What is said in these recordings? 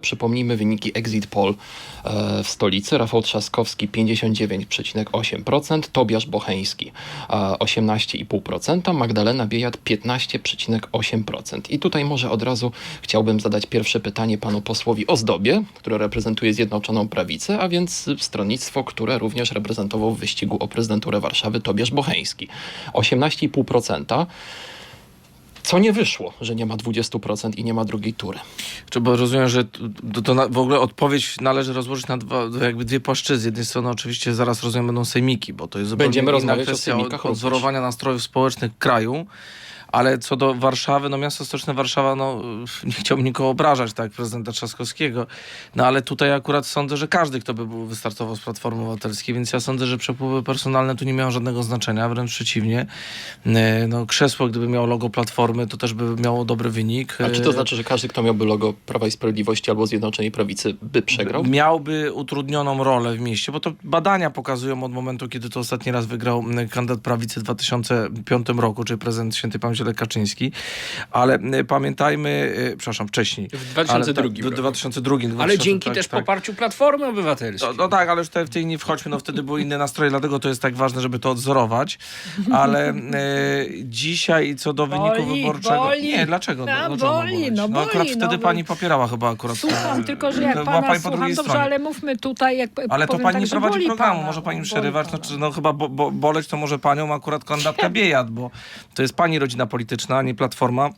Przypomnijmy wyniki Exit Poll e, w stolicy. Rafał Trzaskowski 59,8%, Tobiasz Bocheński e, 18,5%, Magdalena Biejat 15,8%. I tutaj może od razu chciałbym zadać pierwsze pytanie panu posłowi Ozdobie, który reprezentuje Zjednoczoną Prawicę, a więc stronnictwo, które również reprezentował w wyścigu o prezydenturę Warszawy Tobiasz Bocheński. 18,5%. Co nie wyszło, że nie ma 20% i nie ma drugiej tury. Czy bo rozumiem, że to, to na, w ogóle odpowiedź należy rozłożyć na dwa, jakby dwie płaszczyzny. Z jednej strony oczywiście zaraz rozumiem będą sejmiki, bo to jest zupełnie Będziemy inna rozmawiać o kwestia sejmikach również. odzorowania nastrojów społecznych kraju. Ale co do Warszawy, no miasto stoczne Warszawa, no nie chciałbym nikogo obrażać, tak, prezydenta Trzaskowskiego, no ale tutaj akurat sądzę, że każdy, kto by był wystartował z Platformy Obywatelskiej, więc ja sądzę, że przepływy personalne tu nie miały żadnego znaczenia, wręcz przeciwnie. E, No krzesło, gdyby miało logo Platformy, to też by miało dobry wynik. A czy to E, znaczy, że każdy, kto miałby logo Prawa i Sprawiedliwości albo Zjednoczonej Prawicy, by przegrał? Miałby utrudnioną rolę w mieście, bo to badania pokazują od momentu, kiedy to ostatni raz wygrał kandydat prawicy w 2005 roku, czyli prezydent świętej pamięci Lech Kaczyński. Ale mm, pamiętajmy, y, przepraszam, wcześniej. W 2002 Ale, tak, w roku. 2002. Ale 2000, dzięki tak, też tak. poparciu Platformy Obywatelskiej. No, no tak, ale już tutaj w tej nie wchodźmy, no wtedy były inne nastroje, dlatego to jest tak ważne, żeby to odzorować. Ale e, dzisiaj co do wyniku Boli, wyborczego... boli. Nie, dlaczego? No, czemu boli, no no akurat wtedy no, pani popierała chyba akurat... Słucham, tylko że jak była pana pani słucham, dobrze, ale mówmy tutaj, jak Ale to pani tak, nie prowadzi programu, pana, może pani przerywać, pana. znaczy, no chyba bo, bo, boleć to może panią akurat kandydatka Biejat, bo to jest pani rodzina polityczna, a nie Platforma.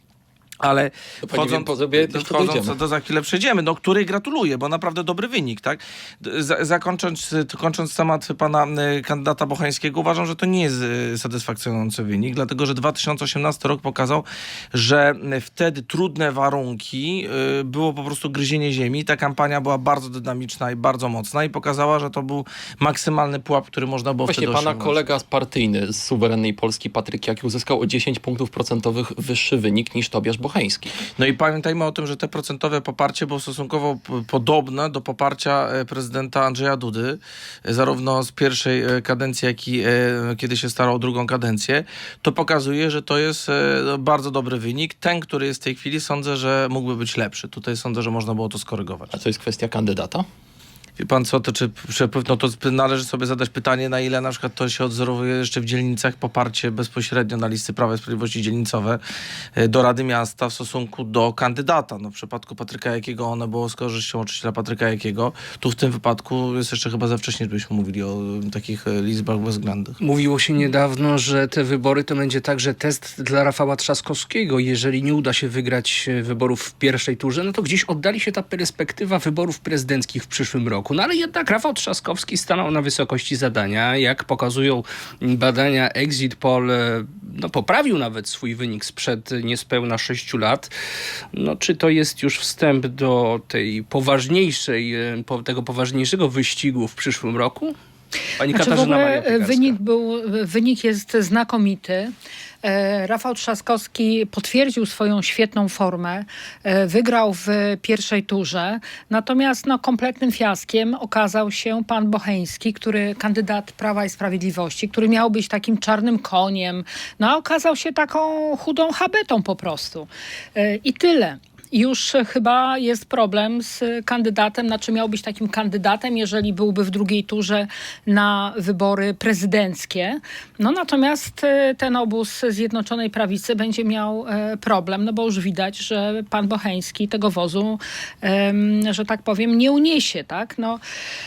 Ale To po sobie jeszcze wchodząc to za chwilę przejdziemy, do której gratuluję, bo naprawdę dobry wynik, tak? Za, zakończąc, kończąc temat pana y, kandydata Bochańskiego, uważam, że to nie jest y, satysfakcjonujący wynik, dlatego że 2018 rok pokazał, że y, wtedy trudne warunki, było po prostu gryzienie ziemi. Ta kampania była bardzo dynamiczna i bardzo mocna i pokazała, że to był maksymalny pułap, który można było Właśnie wtedy pana osiągnąć. kolega partyjny z suwerennej Polski, Patryk Jaki, uzyskał o 10 punktów procentowych wyższy wynik niż Tobiasz Bocheński. No i pamiętajmy o tym, że te procentowe poparcie było stosunkowo podobne do poparcia e, prezydenta Andrzeja Dudy, e, zarówno z pierwszej e, kadencji, jak i kiedy się starał o drugą kadencję. To pokazuje, że to jest no, bardzo dobry wynik. Ten, który jest w tej chwili, sądzę, że mógłby być lepszy. Tutaj sądzę, że można było to skorygować. A to jest kwestia kandydata? Wie pan co, to czy no to należy sobie zadać pytanie, na ile na przykład to się odzorowuje jeszcze w dzielnicach poparcie bezpośrednio na listy Prawa i Sprawiedliwości dzielnicowe e, do Rady Miasta w stosunku do kandydata. No w przypadku Patryka Jakiego one było z korzyścią oczywiście dla Patryka Jakiego. Tu w tym wypadku jest jeszcze chyba za wcześnie, żebyśmy mówili o e, takich e, liczbach bezwzględnych. Mówiło się niedawno, że te wybory to będzie także test dla Rafała Trzaskowskiego. Jeżeli nie uda się wygrać wyborów w pierwszej turze, no to gdzieś oddali się ta perspektywa wyborów prezydenckich w przyszłym roku. No ale jednak Rafał Trzaskowski stanął na wysokości zadania. Jak pokazują badania Exit Poll, e, no poprawił nawet swój wynik sprzed niespełna sześciu lat. No czy to jest już wstęp do tej poważniejszej, e, tego poważniejszego wyścigu w przyszłym roku? Pani Znaczy w Katarzyna ogóle Maria e, wynik, był, wynik jest znakomity. E, Rafał Trzaskowski potwierdził swoją świetną formę, e, wygrał w pierwszej turze, natomiast no, kompletnym fiaskiem okazał się pan Bocheński, który kandydat Prawa i Sprawiedliwości, który miał być takim czarnym koniem, no a okazał się taką chudą habetą po prostu. E, I tyle. Już chyba jest problem z kandydatem, znaczy miał być takim kandydatem, jeżeli byłby w drugiej turze na wybory prezydenckie. No natomiast e, ten obóz Zjednoczonej Prawicy będzie miał e, problem, no bo już widać, że pan Bocheński tego wozu, że tak powiem, nie uniesie, tak? No,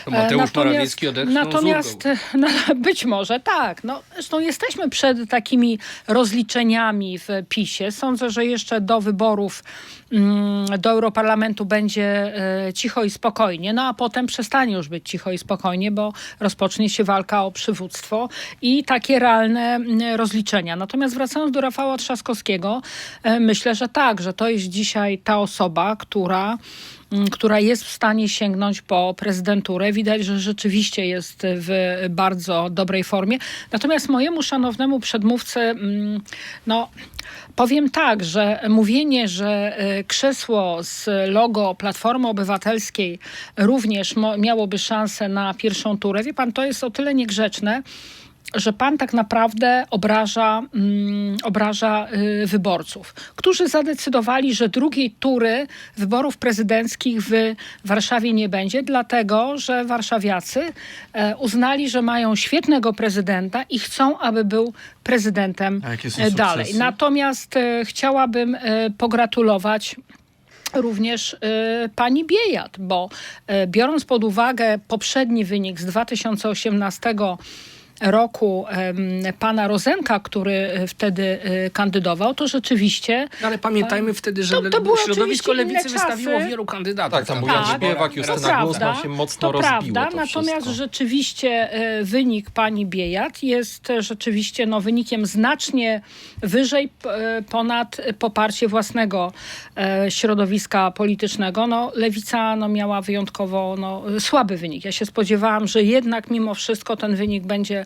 Mateusz e, Morawiecki odetchnął Natomiast, no, być może tak. No, zresztą jesteśmy przed takimi rozliczeniami w PiSie. Sądzę, że jeszcze do wyborów mm, do Europarlamentu będzie e, cicho i spokojnie, no a potem przestanie już być cicho i spokojnie, bo rozpocznie się walka o przywództwo i takie realne mm, rozliczenia. Natomiast wracając do Rafała Trzaskowskiego, e, myślę, że tak, że to jest dzisiaj ta osoba, która która jest w stanie sięgnąć po prezydenturę. Widać, że rzeczywiście jest w bardzo dobrej formie. Natomiast mojemu szanownemu przedmówcy, no powiem tak, że mówienie, że e, krzesło z logo Platformy Obywatelskiej również miałoby szansę na pierwszą turę, wie pan, to jest o tyle niegrzeczne, że pan tak naprawdę obraża, mm, obraża y, wyborców, którzy zadecydowali, że drugiej tury wyborów prezydenckich w Warszawie nie będzie, dlatego że warszawiacy e, uznali, że mają świetnego prezydenta i chcą, aby był prezydentem e, dalej. sukcesy? Natomiast e, chciałabym e, pogratulować również e, pani Biejat, bo e, biorąc pod uwagę poprzedni wynik z 2018 roku pana Rozenka, który e, wtedy e, kandydował, to rzeczywiście No, Ale pamiętajmy wtedy, że To- to były środowisko lewicy wystawiło wielu kandydatów. Tak, tam był w Jan Tak, Śpiewak. Justyna prawda, się mocno to rozbiło prawda, to natomiast wszystko. rzeczywiście e, wynik pani Biejat jest e, rzeczywiście no, wynikiem znacznie wyżej e, ponad poparcie własnego e, środowiska politycznego. No, Lewica no, miała wyjątkowo no, słaby wynik. Ja się spodziewałam, że jednak mimo wszystko ten wynik będzie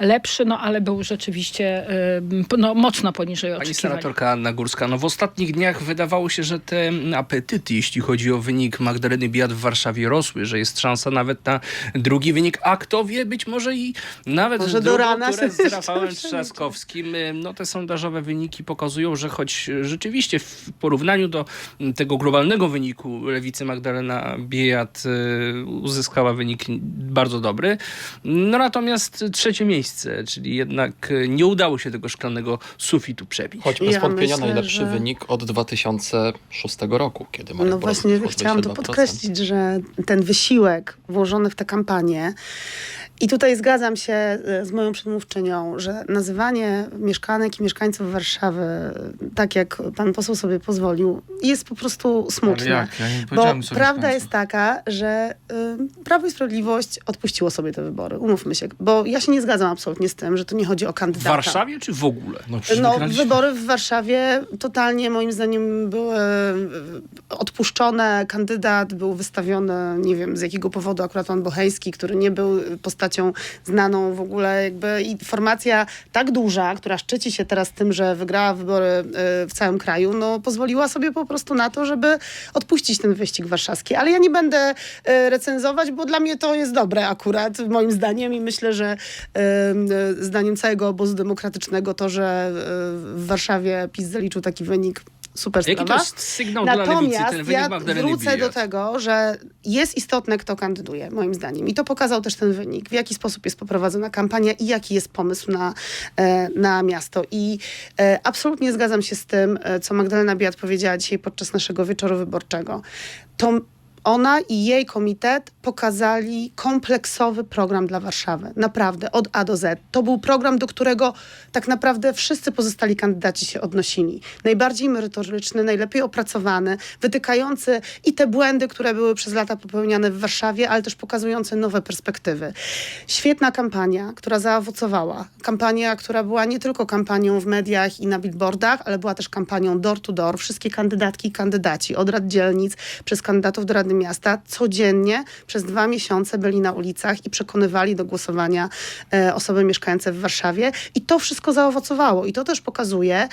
lepszy, no ale był rzeczywiście e, no, mocno poniżej Pani oczekiwań. senatorka Anna Górska, no w ostatnich dniach wydawało się, że te apetyty, jeśli chodzi o wynik Magdaleny Biat w Warszawie rosły, że jest szansa nawet na drugi wynik, a kto wie, być może i nawet Może może do rana z Rafałem. Trzaskowskim. y, No te sondażowe wyniki pokazują, że choć rzeczywiście w porównaniu do tego globalnego wyniku lewicy Magdalena Biejat y, uzyskała wynik bardzo dobry, no natomiast trzecie miejsce, czyli jednak y, nie udało się tego szklanego sufitu przebić. Choć bez Ja wątpienia myślę, najlepszy że- wynik od 2006 roku, kiedy Marek No właśnie chciałam to 22%. podkreślić, że ten wysiłek włożony w tę kampanię i tutaj zgadzam się e, z moją przedmówczynią, że nazywanie mieszkanek i mieszkańców Warszawy e, tak, jak pan poseł sobie pozwolił, jest po prostu smutne. Ale jak? Ja nie Bo prawda jest taka, że y, Prawo i Sprawiedliwość odpuściło sobie te wybory. Umówmy się. Bo ja się nie zgadzam absolutnie z tym, że tu nie chodzi o W kandydata. Warszawie czy w ogóle? No, No, wybory w Warszawie totalnie moim zdaniem były odpuszczone. Kandydat był wystawiony, nie wiem z jakiego powodu, akurat pan Bocheński, który nie był postacią znaną w ogóle. Jakby i formacja tak duża, która szczyci się teraz tym, że wygrała wybory e, w całym kraju, no pozwoliła sobie po prostu na to, żeby odpuścić ten wyścig warszawski. Ale ja nie będę e, recenzować, bo dla mnie to jest dobre akurat, moim zdaniem i myślę, że e, zdaniem całego obozu demokratycznego to, że w Warszawie PiS zaliczył taki wynik, super Jaki to sprawa. jest sygnał dla lewicy, Natomiast ten wynik ja Magdaleny wrócę Biejat? do tego, że jest istotne, kto kandyduje, moim zdaniem. I to pokazał też ten wynik, w jaki sposób jest poprowadzona kampania i jaki jest pomysł na, e, na miasto. I e, absolutnie zgadzam się z tym, e, co Magdalena Biat powiedziała dzisiaj podczas naszego wieczoru wyborczego. To ona i jej komitet pokazali kompleksowy program dla Warszawy. Naprawdę, od A do Z. To był program, do którego tak naprawdę wszyscy pozostali kandydaci się odnosili. Najbardziej merytoryczny, najlepiej opracowany, wytykający i te błędy, które były przez lata popełniane w Warszawie, ale też pokazujące nowe perspektywy. Świetna kampania, która zaowocowała. Kampania, która była nie tylko kampanią w mediach i na billboardach, ale była też kampanią door to door. Wszystkie kandydatki i kandydaci od rad dzielnic przez kandydatów do Rady Miasta codziennie przez dwa miesiące byli na ulicach i przekonywali do głosowania e, osoby mieszkające w Warszawie. I to wszystko zaowocowało. I to też pokazuje,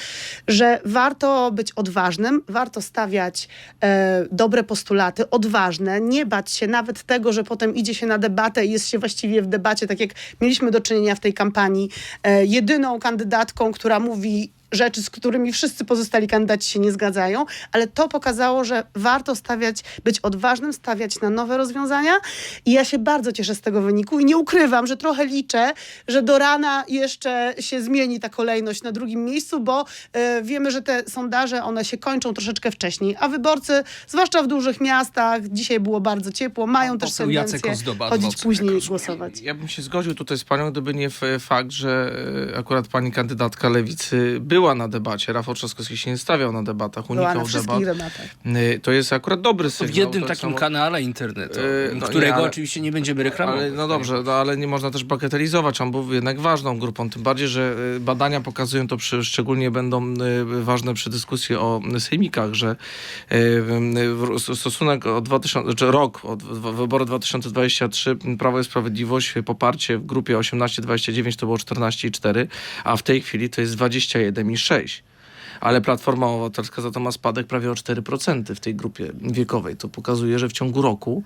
że warto być odważnym, warto stawiać e, dobre postulaty, odważne, nie bać się nawet tego, że potem idzie się na debatę i jest się właściwie w debacie, tak jak mieliśmy do czynienia w tej kampanii, e, jedyną kandydatką, która mówi rzeczy, z którymi wszyscy pozostali kandydaci się nie zgadzają, ale to pokazało, że warto stawiać, być odważnym, stawiać na nowe rozwiązania. I ja się bardzo cieszę z tego wyniku i nie ukrywam, że trochę liczę, że do rana jeszcze się zmieni ta kolejność na drugim miejscu, bo e, wiemy, że te sondaże, one się kończą troszeczkę wcześniej, a wyborcy, zwłaszcza w dużych miastach, dzisiaj było bardzo ciepło, mają też tendencję Ozdoba, chodzić później i głosować. Ja bym się zgodził tutaj z panią, gdyby nie fakt, że e, akurat pani kandydatka lewicy była na debacie. Rafał Trzaskowski się nie stawiał na debatach, Była na unikał wszystkich debat. debatach. Y, To jest akurat dobry W sygnał. jednym tak takim samo- kanale internetowym, Yy, no którego nie, ale- oczywiście nie będziemy reklamować. Ale, no dobrze, no, ale nie można też bagatelizować. On był jednak ważną grupą, tym bardziej, że y, badania pokazują to, przy, szczególnie będą y, ważne przy dyskusji o y, sejmikach, że y, y, w- sto- stosunek od 2000, czy rok od w- wyboru 2023 Prawo i Sprawiedliwość y, poparcie w grupie 18-29 to było 14,4, a w tej chwili to jest 21,6. Ale Platforma Obywatelska za to ma spadek prawie o 4% w tej grupie wiekowej. To pokazuje, że w ciągu roku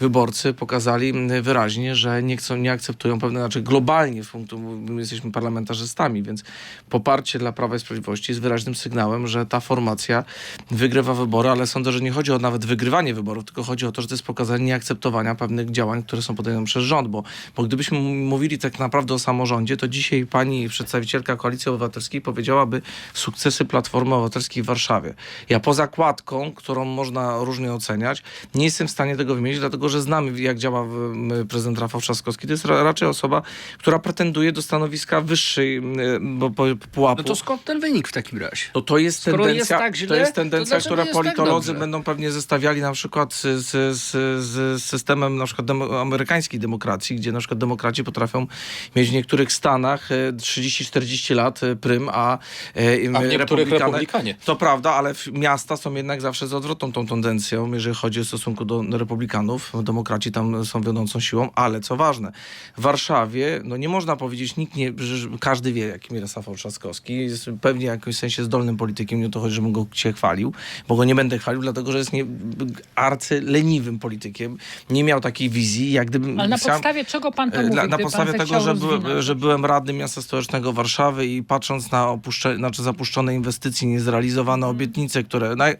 wyborcy pokazali wyraźnie, że nie chcą, nie akceptują pewne, znaczy globalnie z punktu, my jesteśmy parlamentarzystami, więc poparcie dla Prawa i Sprawiedliwości jest wyraźnym sygnałem, że ta formacja wygrywa wybory, ale sądzę, że nie chodzi o nawet wygrywanie wyborów, tylko chodzi o to, że to jest pokazanie nieakceptowania pewnych działań, które są podejmowane przez rząd, bo, bo gdybyśmy mówili tak naprawdę o samorządzie, to dzisiaj pani przedstawicielka Koalicji Obywatelskiej powiedziałaby sukcesy Platformy Obywatelskiej w Warszawie. Ja poza kładką, którą można różnie oceniać, nie jestem w stanie tego wymienić, dlatego że znamy, jak działa prezydent Rafał Trzaskowski. To jest ra, raczej osoba, która pretenduje do stanowiska wyższej bo, po, pułapu. No to skąd ten wynik w takim razie? No to jest Skoro tendencja, jest tak to źle, jest to tendencja, dlaczego która jest tak politolodzy dobrze? będą pewnie zestawiali na przykład z, z, z, z systemem na przykład demo, amerykańskiej demokracji, gdzie na przykład demokraci potrafią mieć w niektórych stanach e, 30-40 lat e, prym, a, e, A w niektórych republikanie- republikanie. To prawda, ale miasta są jednak zawsze z odwrotną tą tendencją, jeżeli chodzi o stosunku do republikanów. Demokraci tam są wiodącą siłą, ale co ważne, w Warszawie, no nie można powiedzieć, nikt nie, każdy wie, jakim jest Rafał Trzaskowski. Jest pewnie w jakimś sensie zdolnym politykiem, nie o to chodzi, żebym go się chwalił, bo go nie będę chwalił, dlatego że jest nie, arcyleniwym politykiem. Nie miał takiej wizji, jak gdybym Ale na sam- podstawie czego pan to E, mówi? Dla, na gdyby podstawie tego, że, byłem, rozwinąć? że byłem radnym miasta stołecznego Warszawy i patrząc na opuszcze, znaczy zapuszczone inwestycje, niezrealizowane Mhm. obietnice, które... No, a,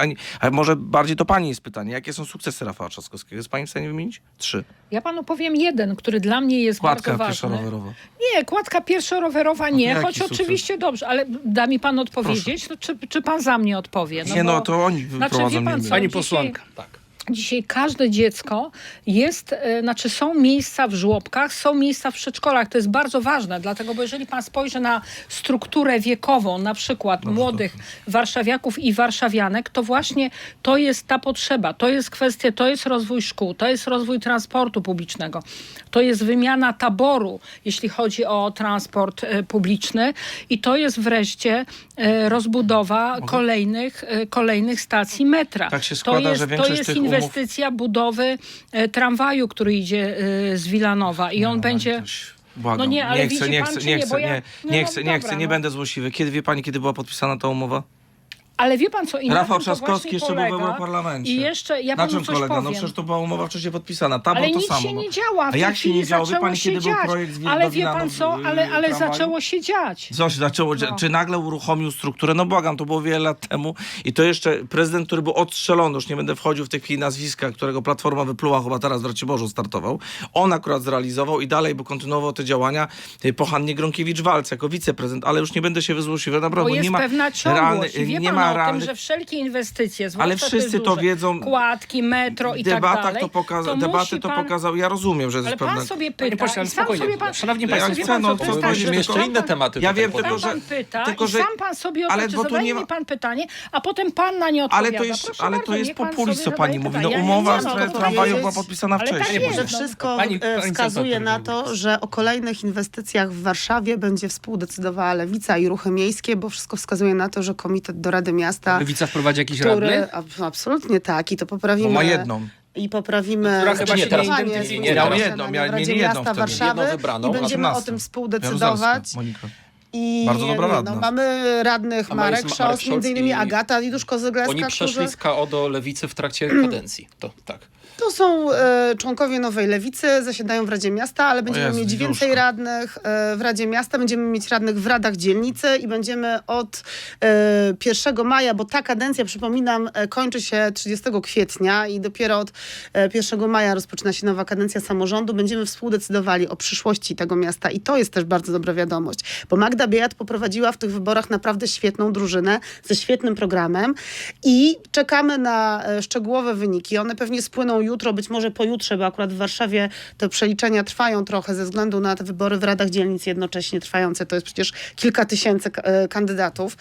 a może bardziej to pani jest pytanie. Jakie są sukcesy Rafała Trzaskowskiego? Jest pani w stanie wymienić? Trzy. Ja panu powiem jeden, który dla mnie jest Kładka bardzo ważny. pieszo-rowerowa. Nie, kładka pierwszo-rowerowa nie, jaki choć sukces? oczywiście dobrze, ale da mi pan odpowiedzieć, no, czy, czy pan za mnie odpowie? nie, no bo- to oni Znaczy, wyprowadzą wie pan co, Pani dzisiaj- posłanka. Tak. Dzisiaj każde dziecko jest, e, znaczy są miejsca w żłobkach, są miejsca w przedszkolach. To jest bardzo ważne, dlatego, bo jeżeli pan spojrzy na strukturę wiekową, na przykład młodych warszawiaków i warszawianek, to właśnie to jest ta potrzeba. To jest kwestia, to jest rozwój szkół, to jest rozwój transportu publicznego, to jest wymiana taboru, jeśli chodzi o transport e, publiczny i to jest wreszcie e, rozbudowa kolejnych, kolejnych stacji metra. Tak się to składa, jest, że to większość jest tych inwestycja budowy e, tramwaju, który idzie e, z Wilanowa i on No, będzie... Błagam. No nie, ale nie chcę, widzi nie pan, chcę, czy nie nie? chcę, Bo ja- nie, no nie no chcę, nie dobra, chcę, nie no. będę złośliwy. Kiedy wie pani, kiedy była podpisana ta umowa? Ale wie pan co, i na Rafał tym to Trzaskowski właśnie jeszcze był w polega. Europarlamencie. I jeszcze, ja Na panu czym coś polega? No powiem. przecież to była umowa wcześniej podpisana. Tam ale było to nic samo. się no. nie działa. W A jak się chwili nie działo? Wie zaczęło pani, się kiedy był dziać. projekt z Ale wie pan co, y, ale, ale tramwaju? zaczęło się dziać. Coś zaczęło, No. czy nagle uruchomił strukturę? No błagam, to było wiele lat temu i to jeszcze prezydent, który był odstrzelony, już nie będę wchodził w tej chwili nazwiska, którego Platforma wypluła, chyba teraz w Raciborzu startował. On akurat zrealizował i dalej by kontynuował te działania y, po Hannie Gronkiewicz-Walc jako wiceprezydent, ale już nie będę się wyzłośliwiał, Bo naprawdę, jest nie ma pewna ciągłość. realny- Wie nie pan ma o tym, że wszelkie inwestycje, zwłaszcza Ale te wszyscy to duże, wiedzą. Kładki, metro i tak debatach dalej. to pokaza- debaty to pan- pokazał. Ja rozumiem, że jest Ale pan sobie pyta pośle, i sam spokojnie. sobie pan... Szanowni Ja Państwo, chcę, Wie pan, no, co, co to jest chodzi, tak, Musimy że jeszcze inne tematy Ja tutaj wiem, tylko. Sam że- pan pyta tylko, i że- sam pan sobie ale odpowie, bo tu zadaje nie ma- mi pan pytanie, a potem pan na nie Ale odpowiada. to jest, Proszę ale bardzo, to jest niech pan populizm, sobie co pani zadaje mówi. No umowa wiem, z co to tramwaju powiedzieć. była podpisana Ale tak wcześniej. jest, że no. wszystko Pani- e, pani wskazuje senator na to, że o kolejnych inwestycjach w Warszawie będzie współdecydowała Lewica i ruchy miejskie, bo wszystko wskazuje na to, że Komitet do Rady Miasta, Lewica wprowadzi jakiś który... radny? ab- Absolutnie tak i to poprawimy... Bo ma jedną. I poprawimy Która chyba nie swojego Miała członka jedną, mieli jedną wtedy. Warszawy Jedną wybraną, i będziemy o 18. tym współdecydować. I Bardzo dobra nie, radna. no, mamy radnych Marek jest Marek Scholz między innymi i- Agata Liduszko-Zygleska, Oni przeszli którzy... z KO do lewicy w trakcie kadencji. To tak. To są e, członkowie Nowej Lewicy, zasiadają w Radzie Miasta, ale będziemy Jezu, mieć więcej radnych e, w Radzie Miasta, będziemy mieć radnych w radach dzielnicy i będziemy od e, 1 maja, bo ta kadencja, przypominam, e, kończy się 30 kwietnia i dopiero od e, 1 maja rozpoczyna się nowa kadencja samorządu. Będziemy współdecydowali o przyszłości tego miasta i to jest też bardzo dobra wiadomość, bo Magda Biejat poprowadziła w tych wyborach naprawdę świetną drużynę ze świetnym programem i czekamy na e, szczegółowe wyniki. One pewnie spłyną jutro, być może pojutrze, bo akurat w Warszawie te przeliczenia trwają trochę ze względu na te wybory w radach dzielnic jednocześnie trwające. To jest przecież kilka tysięcy e, kandydatów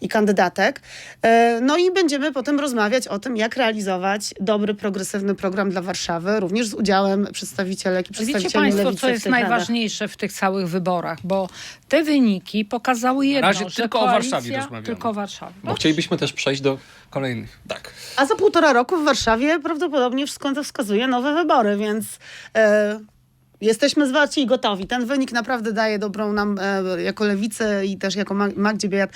i kandydatek. E, No i będziemy potem rozmawiać o tym, jak realizować dobry, progresywny program dla Warszawy, również z udziałem przedstawicielek i Wiecie przedstawicieli Państwo, lewicy co jest radach. najważniejsze w tych całych wyborach? Bo te wyniki pokazały jedno, razie że tylko o Warszawie rozmawiamy. Tylko o Warszawie. Bo chcielibyśmy też przejść do... Kolejnych. Tak. A za półtora roku w Warszawie prawdopodobnie wszystko to wskazuje nowe wybory, więc e, Jesteśmy zwarci i gotowi. Ten wynik naprawdę daje dobrą nam e, jako lewicy i też jako Mag- Magdzie Biejat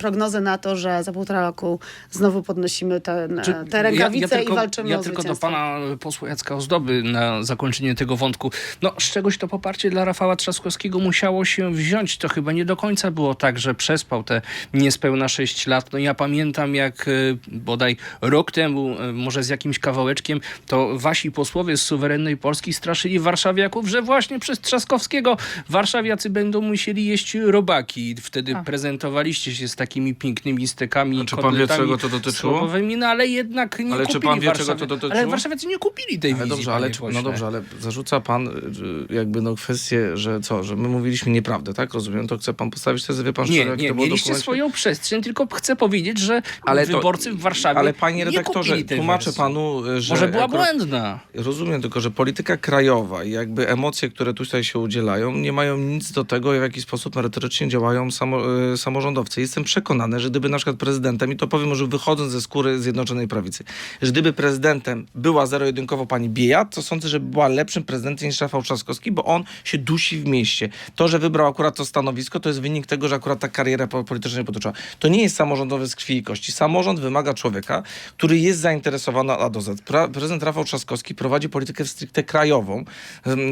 prognozę na to, że za półtora roku znowu podnosimy Czy- e, te rękawice i walczymy ja o tylko do pana posła Jacka Ozdoby na zakończenie tego wątku. No, z czegoś to poparcie dla Rafała Trzaskowskiego musiało się wziąć. To chyba nie do końca było tak, że przespał te niespełna 6 lat. No ja pamiętam, jak e, bodaj rok temu, e, może z jakimś kawałeczkiem, to wasi posłowie z suwerennej Polski straszyli warszawiaków, że właśnie przez Trzaskowskiego warszawiacy będą musieli jeść robaki. Wtedy Tak. prezentowaliście się z takimi pięknymi stekami, A czy pan wie, czego to dotyczyło? no ale jednak nie Ale czy kupili pan wie, czego to dotyczyło? Ale warszawiacy nie kupili tej Ale wizji, dobrze, ale, czy- no dobrze, ale zarzuca pan y, jakby no kwestię, że co, że my mówiliśmy nieprawdę, tak? Rozumiem, to chce pan postawić tezę, wie pan Nie, szczerze, jak nie, to było mieliście dokumencie? swoją przestrzeń, tylko chcę powiedzieć, że Ale to- wyborcy w Warszawie Ale panie nie redaktorze, tłumaczę wersji. panu, y, że... Może była błędna. Rozumiem tylko, że polityka krajowa i jakby emocje, które tutaj się udzielają, nie mają nic do tego, w jaki sposób merytorycznie działają samo, y, samorządowcy. Jestem przekonany, że gdyby na przykład prezydentem, i to powiem może wychodząc ze skóry Zjednoczonej Prawicy, że gdyby prezydentem była zero-jedynkowo pani Biejat, to sądzę, że była lepszym prezydentem niż Rafał Trzaskowski, bo on się dusi w mieście. To, że wybrał akurat to stanowisko, to jest wynik tego, że akurat ta kariera po- polityczna potoczyła. To nie jest samorządowy z krwi i kości. Samorząd wymaga człowieka, który jest zainteresowany A do Z. Prezydent Rafał Trzaskowski prowadzi politykę stricte krajową,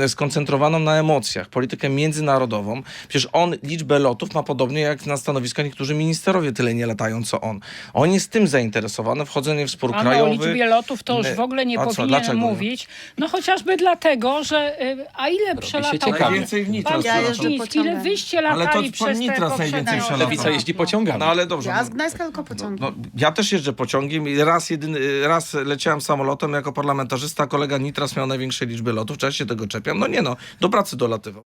skoncentrowaną na emocjach, politykę międzynarodową. Przecież on liczbę lotów ma podobnie jak na stanowiska niektórzy ministerowie tyle nie latają, co on. On jest tym zainteresowany, wchodzeniem w spór Pan o krajowy. liczbie lotów to już Nie. w ogóle nie A powinien dlaczego mówić. No chociażby dlatego, że y, a ile przelatał Najwięcej w Nitras Ja ile wyście Ale to latali przez te Nitras najwięcej poprzednie przelata. Lewica jeździ pociągami. No ale dobrze. Ja no- z Gdańska tylko pociągiem. No, ja też jeżdżę pociągiem i raz, jedyny, raz leciałem samolotem jako parlamentarzysta, kolega Nitras miał największe liczby lotów, ja się tego No nie no, do pracy dolatywał.